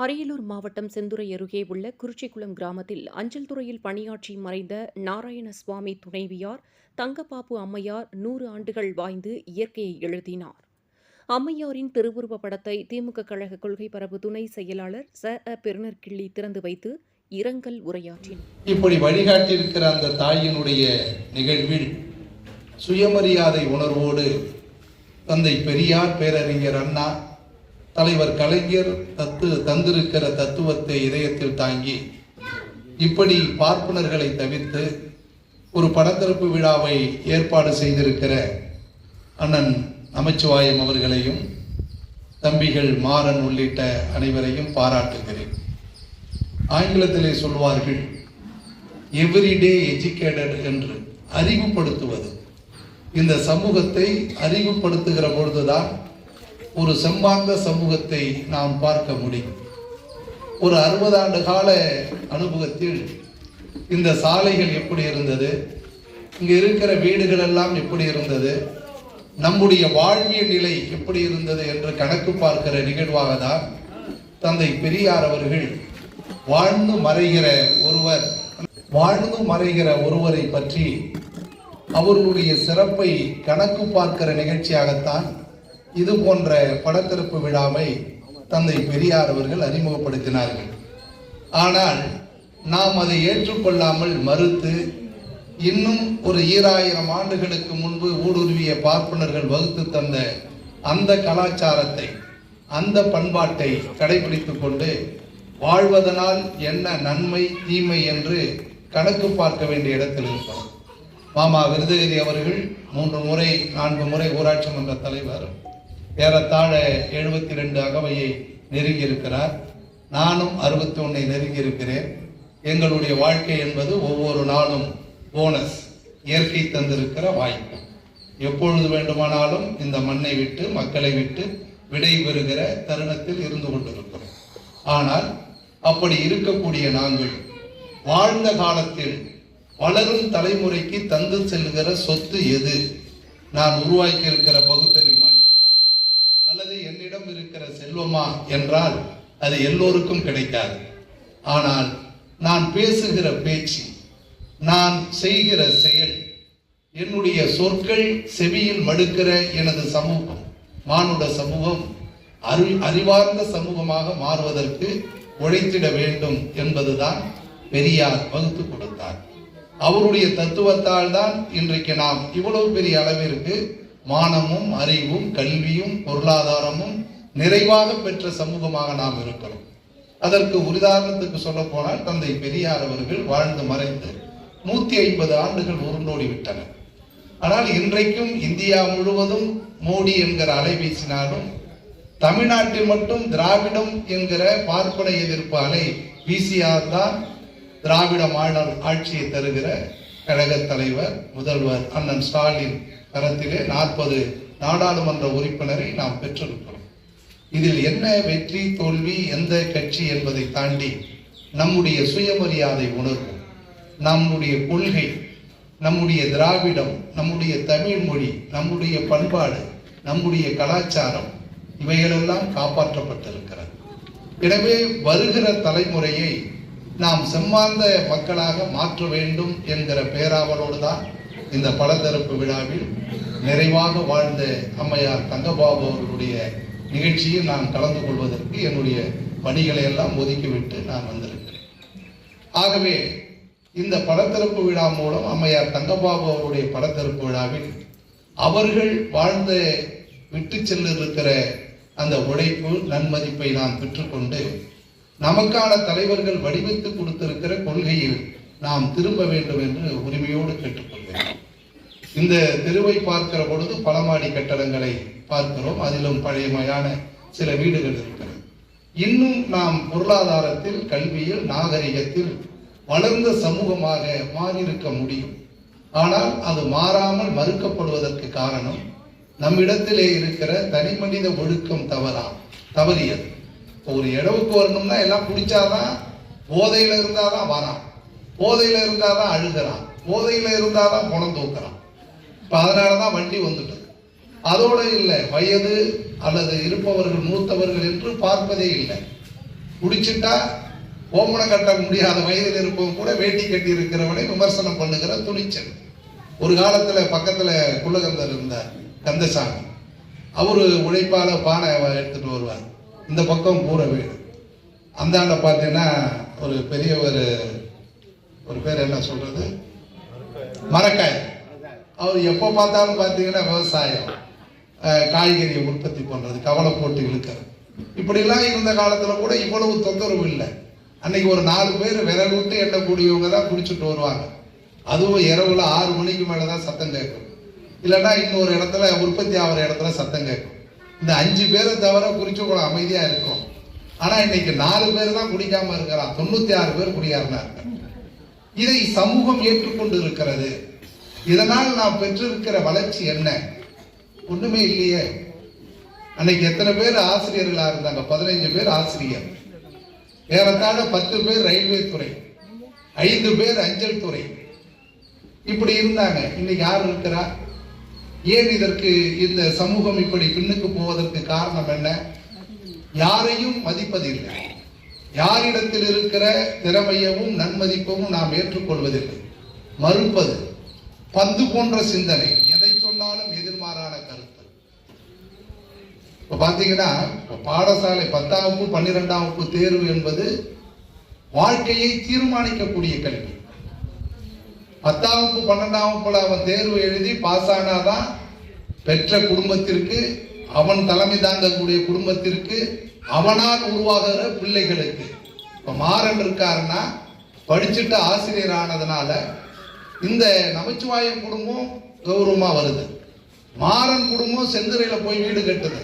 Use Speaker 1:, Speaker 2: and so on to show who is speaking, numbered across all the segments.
Speaker 1: அரியலூர் மாவட்டம் செந்துறை அருகே உள்ள குறிச்சிக்குளம் கிராமத்தில் அஞ்சல் துறையில் பணியாற்றி மறைந்த நாராயணசுவாமி துணைவியார் தங்கப்பாப்பு அம்மையார் நூறு ஆண்டுகள் வாய்ந்து இயற்கையை எழுதினார். அம்மையாரின் திருவுருவ படத்தை திமுக கழக கொள்கை பரப்பு துணை செயலாளர் ச. அ. பெருநர்கிள்ளி திறந்து வைத்து இரங்கல் உரையாற்றினார்.
Speaker 2: இப்படி வழிகாட்டியிருக்கிற அந்த தாயினுடைய நிகழ்வில் சுயமரியாதை உணர்வோடு தந்தை பெரியார் பேரறிஞர் அண்ணா தலைவர் கலைஞர் தத்து தந்திருக்கிற தத்துவத்தை இதயத்தில் தாங்கி இப்படி பார்ப்பனர்களை தவிர்த்து ஒரு படத்திறப்பு விழாவை ஏற்பாடு செய்திருக்கிற அண்ணன் நமச்சிவாயம் அவர்களையும் தம்பிகள் மாறன் உள்ளிட்ட அனைவரையும் பாராட்டுகிறேன். ஆங்கிலத்திலே சொல்வார்கள் எவ்ரிடே எஜுகேட்டட் என்று அறிவுப்படுத்துவது இந்த சமூகத்தை அறிவுப்படுத்துகிற பொழுதுதான் ஒரு செம்பார்ந்த சமூகத்தை நாம் பார்க்க முடியும். ஒரு அறுபது ஆண்டு கால அனுபவத்தில் இந்த சாலைகள் எப்படி இருந்தது? இங்கே இருக்கிற வீடுகள் எல்லாம் எப்படி இருந்தது? நம்முடைய வாழ்வியல் நிலை எப்படி இருந்தது என்று கணக்கு பார்க்கிற நிகழ்வாக தான் தந்தை பெரியார் அவர்கள் வாழ்ந்து மறைகிற ஒருவர் வாழ்ந்து மறைகிற ஒருவரை பற்றி அவர்களுடைய சிறப்பை கணக்கு பார்க்கிற நிகழ்ச்சியாகத்தான் இது போன்ற படத்திருப்பு விழாவை தந்தை பெரியார் அவர்கள் அறிமுகப்படுத்தினார்கள். ஆனால் நாம் அதை ஏற்றுக்கொள்ளாமல் மறுத்து இன்னும் ஒரு ஈராயிரம் ஆண்டுகளுக்கு முன்பு ஊடுருவிய பார்ப்பனர்கள் வகுத்து தந்த அந்த கலாச்சாரத்தை அந்த பண்பாட்டை கடைபிடித்து கொண்டு வாழ்வதனால் என்ன நன்மை தீமை என்று கணக்கு பார்க்க வேண்டிய இடத்தில் இருக்கிறோம் மாமா விருதகிரி அவர்கள் மூன்று முறை நான்கு முறை ஊராட்சி மன்ற தலைவர். ஏறத்தாழ எழுபத்தி ரெண்டு அகவையை நெருங்கியிருக்கிறார். நானும் அறுபத்தி ஒன்றை நெருங்கி இருக்கிறேன் எங்களுடைய வாழ்க்கை என்பது ஒவ்வொரு நாளும் போனஸ் இயற்கை தந்திருக்கிற வாய்ப்பு. எப்பொழுது வேண்டுமானாலும் இந்த மண்ணை விட்டு மக்களை விட்டு விடைபெறுகிற தருணத்தில் இருந்து கொண்டிருக்கிறோம். ஆனால் அப்படி இருக்கக்கூடிய நாங்கள் வாழ்ந்த காலத்தில் வளரும் தலைமுறைக்கு தந்து செல்கிற சொத்து எது? நான் உருவாக்கி இருக்கிற பகுத்தறிவு இருக்கிற செல்வமா என்றால் அது எல்லோருக்கும் கிடைக்காது. ஆனால் நான் பேசுகிற பேச்சு நான் செய்கிற செயல் என்னுடைய சொற்கள் செவியில் மடுக்கிற எனது சமூகம் மானுட சமூகம் அறி அறிவார்ந்த சமூகமாக மாறுவதற்கு உழைத்திட வேண்டும் என்பதுதான் பெரியார் வகுத்து கொடுத்தார். அவருடைய தத்துவத்தால் தான் இன்றைக்கு நாம் இவ்வளவு பெரிய அளவிற்கு மானமும் அறிவும் கல்வியும் பொருளாதாரமும் நிறைவாக பெற்ற சமூகமாக நாம் இருக்கிறோம் அதற்கு உதாரணத்துக்கு சொல்ல போனால் தந்தை பெரியார் அவர்கள் வாழ்ந்து மறைந்து நூத்தி ஐம்பது ஆண்டுகள் உருண்டோடி விட்டன ஆனால் இன்றைக்கும் இந்தியா முழுவதும் மோடி என்கிற அலை வீசினாலும் தமிழ்நாட்டில் மட்டும் திராவிடம் என்கிற பார்ப்பன எதிர்ப்பு அலை வீசியார் தான் திராவிட மாடல் ஆட்சியை தருகிற கழக தலைவர் முதல்வர் அண்ணன் ஸ்டாலின் தரத்திலே நாற்பது நாடாளுமன்ற உறுப்பினரை நாம் பெற்றிருக்கிறோம். இதில் என்ன வெற்றி தோல்வி எந்த கட்சி என்பதை தாண்டி நம்முடைய சுயமரியாதை உணர்வு நம்முடைய கொள்கை நம்முடைய திராவிடம் நம்முடைய தமிழ் மொழி நம்முடைய பண்பாடு நம்முடைய கலாச்சாரம் இவைகளெல்லாம் காப்பாற்றப்பட்டிருக்கிறது. எனவே வருகிற தலைமுறையை நாம் செம்மார்ந்த மக்களாக மாற்ற வேண்டும் என்கிற பேராவலோடு தான் இந்த பலதரப்பு விழாவில் நிறைவாக வாழ்ந்த அம்மையார் தங்கபாபு அவர்களுடைய நிகழ்ச்சியில் நான் கலந்து கொள்வதற்கு என்னுடைய பணிகளை எல்லாம் ஒதுக்கிவிட்டு நான் வந்திருக்கிறேன். ஆகவே இந்த படத்திறப்பு விழா மூலம் அம்மையார் தங்கபாபு அவருடைய படத்திறப்பு விழாவில் அவர்கள் வாழ்ந்த விட்டு செல்லிருக்கிற அந்த உழைப்பு நன்மதிப்பை நாம் பெற்றுக்கொண்டு நமக்கான தலைவர்கள் வடிவத்து கொடுத்திருக்கிற கொள்கையில் நாம் திரும்ப வேண்டும் என்று உரிமையோடு கேட்டுக்கொள்கிறேன். இந்த தெருவை பார்க்கிற பொழுது பலமாடி கட்டடங்களை பார்க்கிறோம். அதிலும் பழையமையான சில வீடுகள் இருக்கிறது. இன்னும் நாம் பொருளாதாரத்தில் கல்வியில் நாகரிகத்தில் வளர்ந்த சமூகமாக மாறியிருக்க முடியும். ஆனால் அது மாறாமல் மறுக்கப்படுவதற்கு காரணம் நம்மிடத்திலே இருக்கிற தனி மனித ஒழுக்கம் தவறா தவறியது. ஒரு இடவுக்கு வரணும்னா எல்லாம் பிடிச்சாதான் போதையில இருந்தாதான் வரான். போதையில இருந்தாதான் அழுகிறான். போதையில இருந்தாதான் குணம் தூக்குறான். இப்போ அதனால தான் வண்டி வந்துட்டு அதோடு இல்லை வயது அல்லது இருப்பவர்கள் மூத்தவர்கள் என்று பார்ப்பதே இல்லை. குடிச்சிட்டா ஓமனம் கட்ட முடியாத வயதில் இருப்பவன் கூட வேட்டி கட்டி இருக்கிறவனை விமர்சனம் பண்ணுகிற துணிச்சல். ஒரு காலத்தில் பக்கத்தில் குலகந்தர் இருந்தார் கந்தசாமி அவர் உழைப்பால் பானை எடுத்துகிட்டு வருவார். இந்த பக்கம் கூற வீடு. அந்தாண்ட பார்த்தீங்கன்னா ஒரு பெரிய ஒரு ஒரு பேர் என்ன சொல்கிறது மரக்காய். அவர் எப்போ பார்த்தாலும் பார்த்தீங்கன்னா விவசாயம். காய்கறியை உற்பத்தி பண்றது கவலை போட்டு இழுக்கிறது இப்படிலாம் இருந்த காலத்துல கூட இவ்வளவு தொந்தரவு இல்லை. அன்னைக்கு ஒரு நாலு பேர் விரல் விட்டு எண்ணக்கூடியவங்க தான் குடிச்சிட்டு வருவாங்க. அதுவும் இரவுல ஆறு மணிக்கு மேலே தான் சத்தம் கேட்கும். இல்லைன்னா இன்னொரு இடத்துல உற்பத்தி ஆகிற இடத்துல சத்தம் கேட்கும். இந்த அஞ்சு பேரை தவிர குறிச்சக்குளம் அமைதியா இருக்கும். ஆனா இன்னைக்கு நாலு பேர் தான் குடிக்காம இருக்கிறான். தொண்ணூத்தி ஆறு பேர் குடியாருனா இதை சமூகம் ஏற்றுக்கொண்டு இருக்கிறது. இதனால் நாம் பெற்றிருக்கிற வளர்ச்சி என்ன? ஒண்ணுமே இல்லையே. அன்னைக்கு எத்தனை பேர் ஆசிரியர்களா இருந்தாங்க? பதினைஞ்சு பேர் ஆசிரியர். ஏறத்தாழ பத்து பேர் ரயில்வே துறை. ஐந்து பேர் அஞ்சல் துறை. இப்படி இருந்தாங்க. இன்னைக்கு யார் இருக்கிறா? ஏன் இதற்கு இந்த சமூகம் இப்படி பின்னுக்கு போவதற்கு காரணம் என்ன? யாரையும் மதிப்பதில்லை. யாரிடத்தில் இருக்கிற திறமையவும் நன்மதிப்பவும் நாம் ஏற்றுக்கொள்வதில்லை. மறுப்பது பந்து போன்ற சிந்தனை. இப்ப பாத்தீங்கன்னா பாடசாலை பத்தாம் வகுப்பு பன்னிரெண்டாம் வகுப்பு தேர்வு என்பது வாழ்க்கையை தீர்மானிக்கக்கூடிய கல்வி. பத்தாம் வகுப்பு பன்னெண்டாம் வகுப்புல அவன் தேர்வு எழுதி பாஸ் ஆனாதான் பெற்ற குடும்பத்திற்கு அவன் தலைமை தாங்கக்கூடிய குடும்பத்திற்கு அவனால் உருவாகிற பிள்ளைகளுக்கு. இப்ப மாறன் இருக்காருன்னா படிச்சுட்டு ஆசிரியர் ஆனதுனால இந்த நமச்சிவாயம் குடும்பம் கௌரவமா வருது. மாறன் குடும்பம் செந்துறையில போய் வீடு கட்டுது.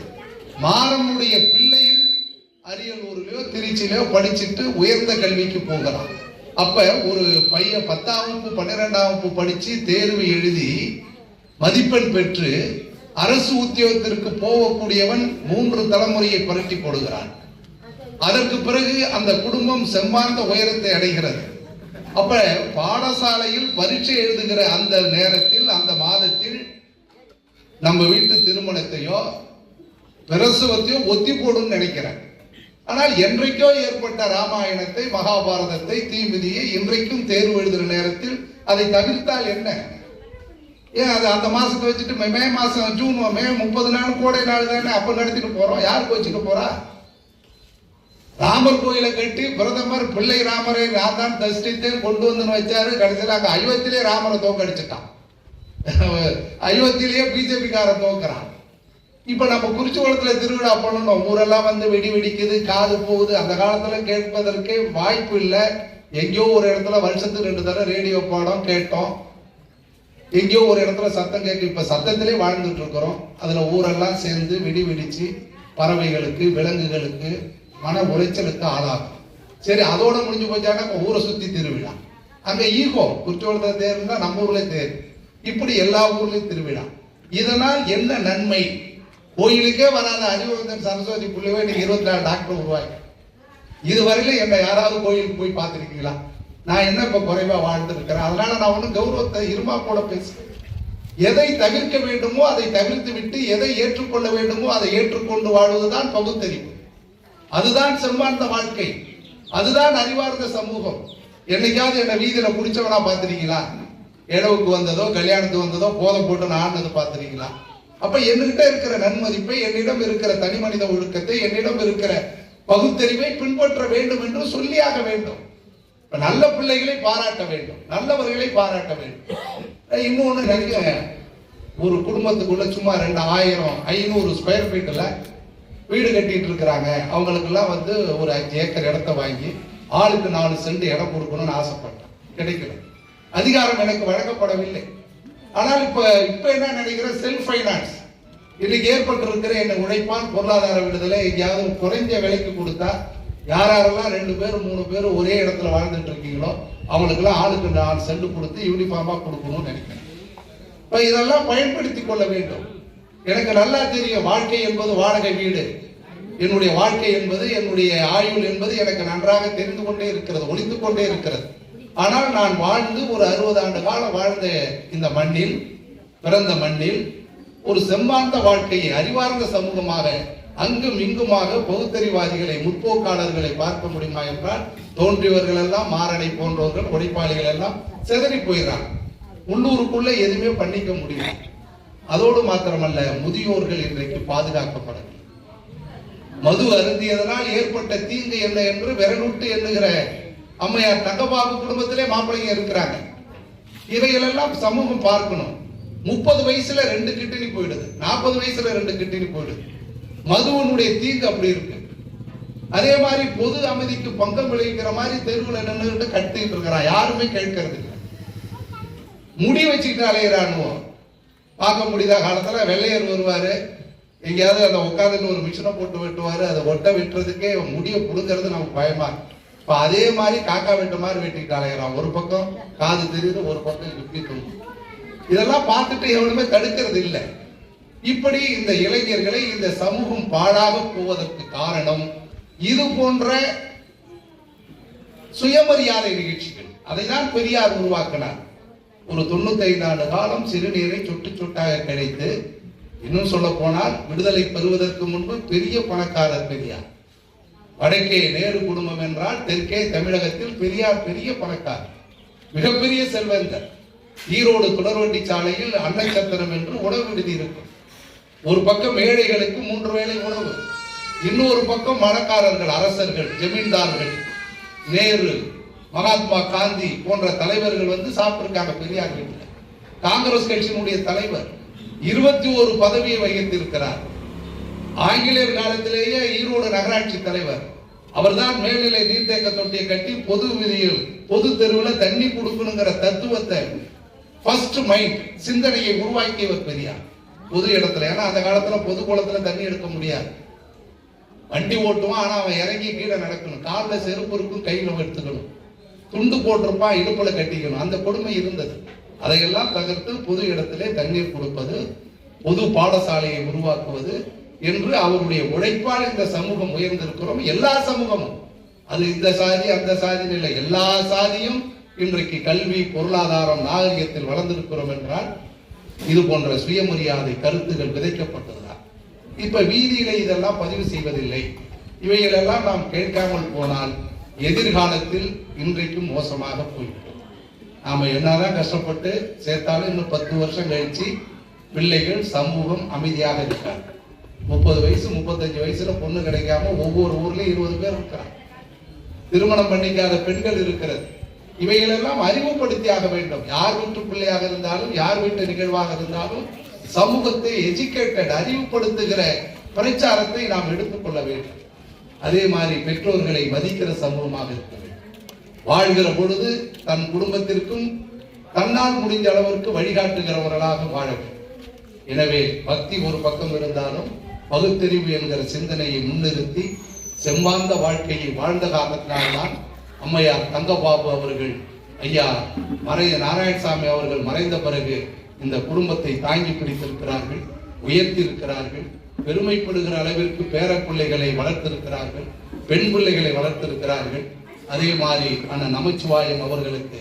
Speaker 2: மாறனுடைய பிள்ளைகள் அரியலூர்லயோ திருச்சியிலயோ படிச்சுட்டு உயர்ந்த கல்விக்கு போகிறான் அப்ப ஒரு பையன் பத்தாம் வகுப்பு பன்னிரெண்டாம் வகுப்பு படிச்சு தேர்வு எழுதி மதிப்பெண் பெற்று அரசு உத்தியோகத்திற்கு போகக்கூடியவன் மூன்று தலைமுறையை புரட்டி போடுகிறான். அதற்கு பிறகு அந்த குடும்பம் செம்மார்ந்த உயரத்தை அடைகிறது. அப்ப பாடசாலையில் பரீட்சை எழுதுகிற அந்த நேரத்தில் அந்த மாதத்தில் நம்ம வீட்டு திருமணத்தையோ பிரசவத்தையும் ஒத்தி போடுன்னு நினைக்கிறேன். ஆனால் என்றைக்கோ ஏற்பட்ட ராமாயணத்தை மகாபாரதத்தை தீமிதியை இன்றைக்கும் தேர்வு எழுதுகிற நேரத்தில் அதை தவிர்த்தால் என்ன? ஏன் அது அந்த மாசத்தை வச்சுட்டு மே- மாசம் ஜூன் மே முப்பது நாள் கோடை நாள் தானே அப்ப நடத்திட்டு போறோம்? யாருக்கு வச்சுட்டு போறா? ராமர் கோயிலை கட்டி பிரதமர் பிள்ளை ராமரை நான் தான் கொண்டு வந்து வச்சாரு. கடைசியில் அங்கே அயோத்தியிலே ராமரை தோக்கடிச்சிட்டான். அயோத்தியிலேயே பிஜேபிக்காரன் தோக்குறான். இப்ப நம்ம குறிச்சிக்குளத்துல திருவிழா பண்ணணும் ஊரெல்லாம் வந்து வெடி வெடிக்குது காது போகுது. அந்த காலத்துல கேட்பதற்கே வாய்ப்பு இல்லை. எங்கேயோ ஒரு இடத்துல வருஷத்துக்கு ரெண்டு தடவை ரேடியோ பாடம் கேட்டோம். எங்கேயோ ஒரு இடத்துல சத்தம் கேட்க இப்ப சத்தத்திலே வாழ்ந்துட்டு இருக்கிறோம். அதுல ஊரெல்லாம் சேர்ந்து வெடி வெடிச்சு பறவைகளுக்கு விலங்குகளுக்கு மன உளைச்சலுக்கு ஆளாகும். சரி அதோட முடிஞ்சு போச்சானா இப்ப ஊரை சுத்தி திருவிழா. அங்க ஈகோ குறிச்சோளத்துல தேர்ந்தா நம்ம ஊர்ல தேர். இப்படி எல்லா ஊர்லயும் திருவிழா. இதனால் என்ன நன்மை? கோயிலுக்கே வராத அறிவுவந்தன் சரஸ்வதி புள்ளியவே இன்னைக்கு இருபத்தி நாலு டாக்டர் உருவாக்கி இதுவரையில என்ன யாராவது கோயிலுக்கு போய் பார்த்துருக்கீங்களா? நான் என்ன இப்ப குறைவா வாழ்ந்து இருக்கிறேன்? அதனால நான் ஒன்றும் கௌரவத்தை இருமா கூட பேசுறேன். எதை தவிர்க்க வேண்டுமோ அதை தவிர்த்து விட்டு எதை ஏற்றுக்கொள்ள வேண்டுமோ அதை ஏற்றுக்கொண்டு வாழ்வதுதான் பகுத்தறிவு. அதுதான் செம்மார்ந்த வாழ்க்கை. அதுதான் அறிவார்ந்த சமூகம். என்னைக்காவது என்ன வீதியில குடிச்சவனா பார்த்துருக்கீங்களா? இடவுக்கு வந்ததோ கல்யாணத்துக்கு வந்ததோ போதை போட்டு நான் ஆனது பார்த்துருக்கீங்களா? அப்ப என்கிட்ட இருக்கிற நன்மதிப்பை என்னிடம் இருக்கிற தனி மனித ஒழுக்கத்தை என்னிடம் இருக்கிற பகுத்தறிவை பின்பற்ற வேண்டும் என்று சொல்லியாக வேண்டும். நல்ல பிள்ளைகளை பாராட்ட வேண்டும். நல்லவர்களை பாராட்ட வேண்டும். இன்னொன்னு நிறைய ஒரு குடும்பத்துக்குள்ள சும்மா ரெண்டு ஆயிரம் ஐநூறு ஸ்கொயர் ஃபீட்ல வீடு கட்டிட்டு இருக்கிறாங்க. அவங்களுக்கெல்லாம் வந்து ஒரு அஞ்சு ஏக்கர் இடத்த வாங்கி ஆளுக்கு நாலு சென்ட் இடம் கொடுக்கணும்னு ஆசைப்பட்டேன். கிடைக்கல. அதிகாரம் எனக்கு வழங்கப்படவில்லை. ஆனால் இப்ப இப்ப என்ன நினைக்கிறேன் செல்ஃப் ஃபைனான்ஸ் இன்னைக்கு ஏற்பட்டிருக்கிற என்ன உழைப்பான் பொருளாதார விடுதலை எங்கேயாவது குறைஞ்ச விலைக்கு கொடுத்தா யார் யாரெல்லாம் ரெண்டு பேரும் மூணு பேரும் ஒரே இடத்துல வாழ்ந்துட்டு இருக்கீங்களோ அவங்களுக்குலாம் ஆளுக்கு ஆள் சென்று கொடுத்து யூனிஃபார்மாக கொடுக்கணும்னு நினைக்கிறேன். இப்போ இதெல்லாம் பயன்படுத்தி கொள்ள வேண்டும். எனக்கு நல்லா தெரியும் வாழ்க்கை என்பது வாடகை வீடு. என்னுடைய வாழ்க்கை என்பது என்னுடைய ஆயுள் என்பது எனக்கு நன்றாக தெரிந்து கொண்டே இருக்கிறது ஒளிந்து கொண்டே இருக்கிறது. ஆனால் நான் வாழ்ந்து ஒரு அறுபது ஆண்டு காலம் வாழ்ந்த இந்த மண்ணில் பிறந்த மண்ணில் ஒரு செம்பார்ந்த வாழ்க்கையை அறிவார்ந்த சமூகமாக அங்கும் இங்குமாக பகுத்தறிவாதிகளை முற்போக்காளர்களை பார்க்க முடியுமா என்றால் தோன்றியவர்கள் எல்லாம் மாரடை போன்றவர்கள் உடைப்பாளிகள் எல்லாம் செதறி போயிடறாங்க உள்ளூருக்குள்ள எதுவுமே பண்ணிக்க முடியல. அதோடு மாத்திரமல்ல முதியோர்கள் இன்றைக்கு பாதுகாக்கப்படவில்லை. மது அருந்தியதனால் ஏற்பட்ட தீங்கு என்ன என்று விரலுட்டு எண்ணுகிற அம்மையார் தங்கபாபு குடும்பத்திலே மாப்பிள்ளைங்க இருக்கிறாங்க. இவைகளெல்லாம் சமூகம் பார்க்கணும். முப்பது வயசுல ரெண்டு கிட்னி போயிடுது. நாற்பது வயசுல ரெண்டு கிட்னி போயிடுது. மதுவனுடைய தீங்கு அப்படி இருக்கு. அதே மாதிரி பொது அமைதிக்கு பங்கம் விளைவிக்கிற மாதிரி தெருவில் நின்றுகிட்டு கட்டிட்டு இருக்கிறான். யாருமே கேட்கறது இல்லை. முடி வச்சுக்கிட்டு அலையிறானுவோ. பார்க்க முடியாத காலத்துல வெள்ளையர் வருவாரு. எங்கேயாவது அந்த உட்காந்துட்டு ஒரு மிஷினை போட்டு வெட்டுவாரு. அதை ஒட்ட வெட்டுறதுக்கே முடியை புடுங்கிறது நமக்கு பயமா இருக்கு. இப்ப அதே மாதிரி காக்கா வெட்ட மாதிரி வெட்டிக்கிட்டு அலையிறான் ஒரு பக்கம் காது தெரியுது ஒரு பக்கம் இப்படி தூங்கும் இதெல்லாம் பார்த்துட்டு எவனுமே தடுக்கிறது இல்லை. இப்படி இந்த இளைஞர்களை இந்த சமூகம் பாழாக போவதற்கு காரணம் இது போன்ற சுயமரியாதை நிகழ்ச்சிகள். அதை தான் பெரியார் உருவாக்கினார். ஒரு தொண்ணூத்தைந்து ஆண்டு காலம் சிறுநீரை சொட்டு சொட்டாக கிடைத்து இன்னும் சொல்ல போனால் விடுதலை பெறுவதற்கு முன்பு பெரிய பணக்காரர் பெரியார். வடக்கே நேரு குடும்பம் என்றால் தெற்கே தமிழகத்தில் பெரியார் பெரிய பணக்காரர் மிகப்பெரிய செல்வந்தர். ஈரோடு தொடர்வண்டி சாலையில் அன்னச்சத்திரம் என்று உணவு விடுதி இருக்கும் ஒரு பக்கம் ஏழைகளுக்கு மூன்று வேளை உணவு இன்னொரு பக்கம் மணக்காரர்கள் அரசர்கள் ஜமீன்தார்கள் நேரு மகாத்மா காந்தி போன்ற தலைவர்கள் வந்து சாப்பிட்டிருக்காங்க பெரியார் வீட்டில். காங்கிரஸ் கட்சியினுடைய தலைவர் இருபத்தி ஒரு பதவியை வகித்திருக்கிறார்கள் ஆங்கிலேயர் காலத்திலேயே ஈரோடு நகராட்சி தலைவர். அவர்தான் மேல்நிலை நீர்த்தேக்க தொட்டியை கட்டி பொது விதியில் பொது தெருவில் தண்ணி கொடுக்கணுங்கிற தத்துவத்தை ஃபர்ஸ்ட் மைண்ட் சிந்தனையை உருவாக்கியவர் பெரியார். பொது இடத்துல ஏன்னா அந்த காலத்துல பொது குளத்துல தண்ணி எடுக்க முடியாது. வண்டி ஓட்டுவான் ஆனா அவன் இறங்கி கீழே நடக்கணும். காலில் செருப்பு இருக்கும் கையில எடுத்துக்கணும். துண்டு போட்டிருப்பான் இடுப்புல கட்டிக்கணும். அந்த கொடுமை இருந்தது. அதையெல்லாம் தகர்த்து பொது இடத்திலே தண்ணீர் கொடுப்பது பொது பாடசாலையை உருவாக்குவது என்று அவருடைய உழைப்பால் இந்த சமூகம் உயர்ந்திருக்கிறோம். எல்லா சமூகமும். அது இந்த சாதி அந்த சாதி இல்லை எல்லா சாதியும் இன்றைக்கு கல்வி பொருளாதாரம் நாகரிகத்தில் வளர்ந்திருக்கிறோம் என்றால் இது போன்ற சுயமரியாதை கருத்துகள் விதைக்கப்பட்டதுதான். இப்ப வீதியில இதெல்லாம் பதிவு செய்வதில்லை. இவைகளெல்லாம் நாம் கேட்காமல் போனால் எதிர்காலத்தில் இன்றைக்கும் மோசமாக போய்விடும். நாம என்னதான் கஷ்டப்பட்டு சேர்த்தாலும் இன்னும் பத்து வருஷம் கழிச்சு பிள்ளைகள் சமூகம் அமைதியாக இருக்காங்க முப்பது வயசு முப்பத்தஞ்சு வயசுல பொண்ணு கிடைக்காம ஒவ்வொரு ஊர்லயும் இருபது பேர் இருக்கிறாங்க. திருமணம் பண்ணிக்காத பெண்கள் இருக்கிறது. இவைகளெல்லாம் அறிமுகப்படுத்தி ஆக வேண்டும். யார் வீட்டு பிள்ளையாக இருந்தாலும் யார் வீட்டு நிகழ்வாக இருந்தாலும் சமூகத்தை எஜுகேட்டட் அறிவுப்படுத்துகிற பிரச்சாரத்தை நாம் எடுத்துக்கொள்ள வேண்டும். அதே மாதிரி பெற்றோர்களை மதிக்கிற சமூகமாக இருக்க வேண்டும். வாழ்கிற பொழுது தன் குடும்பத்திற்கும் தன்னால் முடிஞ்ச அளவிற்கு வழிகாட்டுகிறவர்களாக வாழ வேண்டும். எனவே பக்தி ஒரு பக்கம் இருந்தாலும் பகுத்தறிவு என்கிற சிந்தனையை முன்னிறுத்தி செம்மாந்த வாழ்க்கையை வாழ்ந்த காரணத்தினால்தான் அம்மையார் தங்கபாபு அவர்கள் ஐயா மறைய நாராயணசாமி அவர்கள் மறைந்த பிறகு இந்த குடும்பத்தை தாங்கி பிடித்திருக்கிறார்கள் உயர்த்தியிருக்கிறார்கள் பெருமைப்படுகிற அளவிற்கு பேர பிள்ளைகளை வளர்த்திருக்கிறார்கள் பெண் பிள்ளைகளை வளர்த்திருக்கிறார்கள். அதே மாதிரி அண்ணன் நமச்சிவாயம் அவர்களுக்கு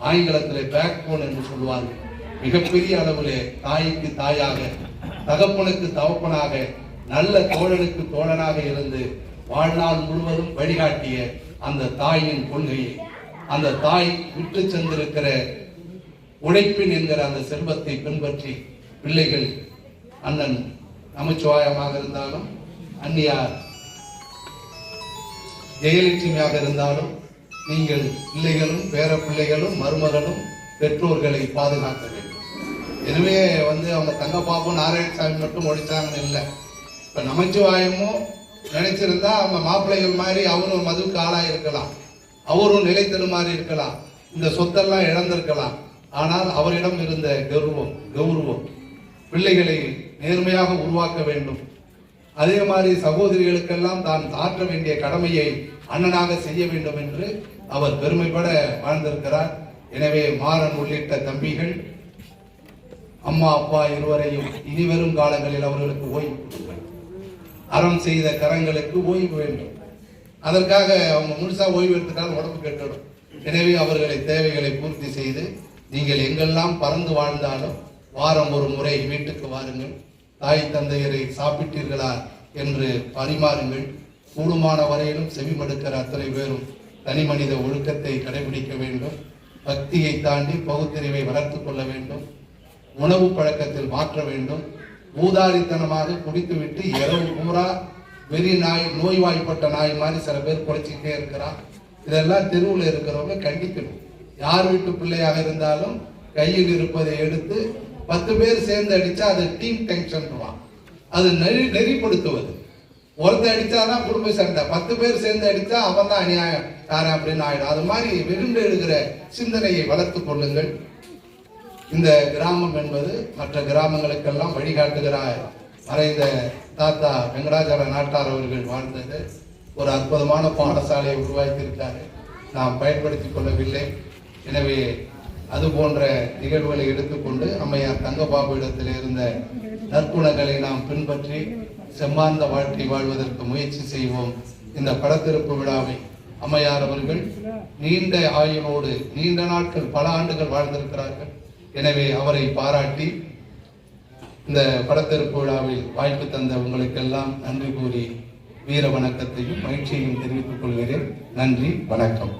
Speaker 2: ஆங்கிலத்தில் பேக் போன் என்று சொல்வார்கள் மிகப்பெரிய அளவிலே தாய்க்கு தாயாக தகப்பனுக்கு தகப்பனாக நல்ல தோழனுக்கு தோழனாக இருந்து வாழ்நாள் முழுவதும் வழிகாட்டிய அந்த தாயின் கொள்கையை அந்த தாய் விட்டு சென்றிருக்கிற உழைப்பின் என்கிற அந்த செல்வத்தை பின்பற்றி பிள்ளைகள் அண்ணன் நமச்சிவாயமாக இருந்தாலும் அந்நியார் ஜெயலட்சுமியாக இருந்தாலும் நீங்கள் பிள்ளைகளும் பேர பிள்ளைகளும் மருமகளும் பெற்றோர்களை பாதுகாக்க வேண்டும். எனவே வந்து அவங்க தங்கப்பாப்பு நாராயணசாமி மட்டும் ஒழிச்சாங்கன்னு இல்லை. இப்போ நமச்சிவாயமும் நினைச்சிருந்தா அவங்க மாப்பிள்ளைகள் மாதிரி அவரும் மதுவுக்கு ஆளாக இருக்கலாம் அவரும் நிலைத்தரு மாதிரி இருக்கலாம். இந்த சொத்தெல்லாம் இழந்திருக்கலாம். ஆனால் அவரிடம் இருந்த கௌரவம் கௌரவம் பிள்ளைகளை நேர்மையாக உருவாக்க வேண்டும். அதே மாதிரி சகோதரிகளுக்கெல்லாம் தான் ஆற்ற வேண்டிய கடமையை அண்ணனாக செய்ய வேண்டும் என்று அவர் பெருமைப்பட வாழ்ந்திருக்கிறார். எனவே மாறன் உள்ளிட்ட தம்பிகள் அம்மா அப்பா இருவரையும் இனிவரும் காலங்களில் அவர்களுக்கு ஓய்வு அறம் செய்த கரங்களுக்கு ஓய்வு வேண்டும். அதற்காக அவங்க முழுசா ஓய்வு எடுத்துட்டால் உடம்பு கெட்டுடும். எனவே அவர்களை தேவைகளை பூர்த்தி செய்து நீங்கள் எங்கெல்லாம் பறந்து வாழ்ந்தாலும் வாரம் ஒரு முறை வீட்டுக்கு வாருங்கள். தாய் தந்தையரை சாப்பிட்டீர்களா என்று பரிமாறுங்கள். கூடுமான வரையிலும் செவிமடுக்கிற அத்தனை பேரும் தனி மனித ஒழுக்கத்தை கடைபிடிக்க வேண்டும். பக்தியை தாண்டி பகுத்தறிவை வளர்த்து கொள்ள வேண்டும். உணவு பழக்கத்தில் மாற்ற வேண்டும். ஊதாரித்தனமாக குடித்துவிட்டு இரவு பூரா வெறி நாய் நோய்வாய்ப்பட்ட நாய் மாதிரி சில பேர் குறைச்சிக்கிட்டே இருக்கிறான். இதெல்லாம் தெருவில் இருக்கிறவங்க கண்டிக்கணும். யார் வீட்டு பிள்ளையாக இருந்தாலும் கையில் இருப்பதை எடுத்து பத்து பேர் சேர்ந்து அடித்தா அது டீம் டென்ஷன்வான் அது நெறி நெறிப்படுத்துவது. ஒருத்தர் அடிச்சாதான் குடும்ப சண்டை. பத்து பேர் சேர்ந்து அடித்தா அவன் தான் அநியாயம். யார் அப்படின்னு ஆயிடும். அது மாதிரி வெகுண்டு எழுகிற சிந்தனையை வளர்த்து கொள்ளுங்கள். இந்த கிராமம் என்பது மற்ற கிராமங்களுக்கெல்லாம் வழிகாட்டுகிறார் மறைந்த தாத்தா வெங்கடாச்சல நாட்டார் அவர்கள் வாழ்ந்தது. ஒரு அற்புதமான பாடசாலையை உருவாக்கியிருக்காரு. நாம் பயன்படுத்திக் கொள்ளவில்லை. எனவே அது போன்ற நிகழ்வுகளை எடுத்துக்கொண்டு அம்மையார் தங்கபாபு இடத்தில் இருந்த நற்குணங்களை நாம் பின்பற்றி செம்மார்ந்த வாழ்க்கை வாழ்வதற்கு முயற்சி செய்வோம். இந்த படத்திருப்பு விழாவை அம்மையார் அவர்கள் நீண்ட ஆயுளோடு நீண்ட நாட்கள் பல ஆண்டுகள் வாழ்ந்திருக்கிறார்கள். எனவே அவரை பாராட்டி இந்த படத்திற்கு விழாவில் வாய்ப்பு தந்த உங்களுக்கெல்லாம் நன்றி கூறி வீர வணக்கத்தையும் மகிழ்ச்சியையும் தெரிவித்துக் கொள்கிறேன். நன்றி வணக்கம்.